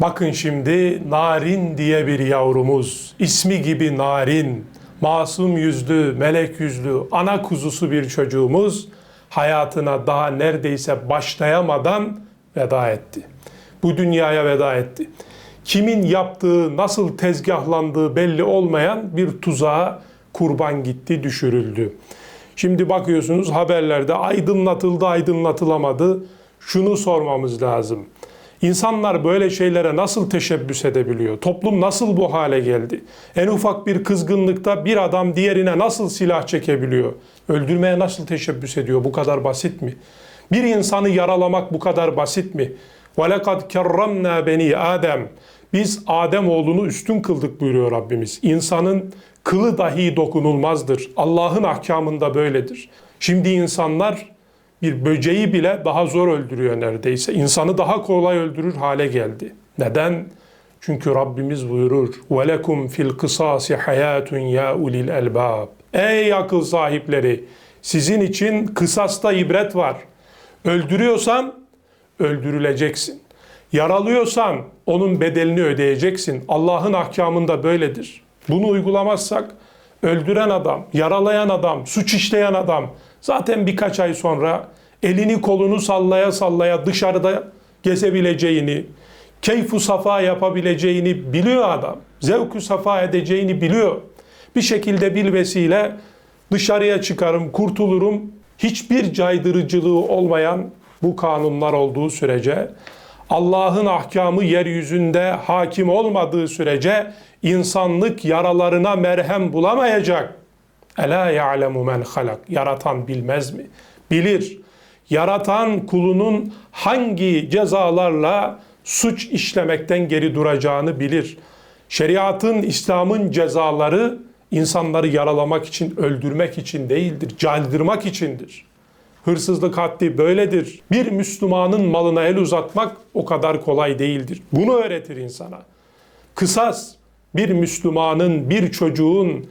Bakın şimdi Narin diye bir yavrumuz, ismi gibi Narin, masum yüzlü, melek yüzlü, ana kuzusu bir çocuğumuz hayatına daha neredeyse başlayamadan veda etti. Bu dünyaya veda etti. Kimin yaptığı, nasıl tezgahlandığı belli olmayan bir tuzağa kurban gitti, düşürüldü. Şimdi bakıyorsunuz haberlerde aydınlatıldı, aydınlatılamadı. Şunu sormamız lazım. İnsanlar böyle şeylere nasıl teşebbüs edebiliyor? Toplum nasıl bu hale geldi? En ufak bir kızgınlıkta bir adam diğerine nasıl silah çekebiliyor? Öldürmeye nasıl teşebbüs ediyor? Bu kadar basit mi? Bir insanı yaralamak bu kadar basit mi? وَلَقَدْ كَرَّمْنَا beni Adem. Biz Adem oğlunu üstün kıldık buyuruyor Rabbimiz. İnsanın kılı dahi dokunulmazdır. Allah'ın ahkamında böyledir. Şimdi insanlar bir böceği bile daha zor öldürüyor neredeyse. İnsanı daha kolay öldürür hale geldi. Neden? Çünkü Rabbimiz buyurur. وَلَكُمْ fil kısasi hayatun ya ulil elbab. Ey akıl sahipleri! Sizin için kısasta ibret var. Öldürüyorsan öldürüleceksin. Yaralıyorsan onun bedelini ödeyeceksin. Allah'ın ahkamında böyledir. Bunu uygulamazsak öldüren adam, yaralayan adam, suç işleyen adam zaten birkaç ay sonra elini kolunu sallaya sallaya dışarıda gezebileceğini, keyfu safa yapabileceğini biliyor adam. Zevku safa edeceğini biliyor. Bir şekilde bir vesile dışarıya çıkarım, kurtulurum. Hiçbir caydırıcılığı olmayan bu kanunlar olduğu sürece Allah'ın ahkamı yeryüzünde hakim olmadığı sürece insanlık yaralarına merhem bulamayacak. Ela ya'lemu men halak. Yaratan bilmez mi? Bilir. Yaratan kulunun hangi cezalarla suç işlemekten geri duracağını bilir. Şeriatın, İslam'ın cezaları insanları yaralamak için, öldürmek için değildir, caydırmak içindir. Hırsızlık haddi böyledir. Bir Müslümanın malına el uzatmak o kadar kolay değildir. Bunu öğretir insana. Kısas bir Müslümanın, bir çocuğun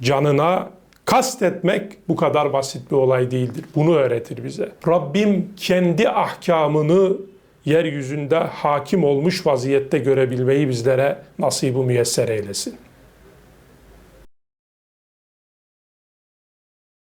canına kastetmek bu kadar basit bir olay değildir. Bunu öğretir bize. Rabbim kendi ahkamını yeryüzünde hakim olmuş vaziyette görebilmeyi bizlere nasibu müyesser eylesin.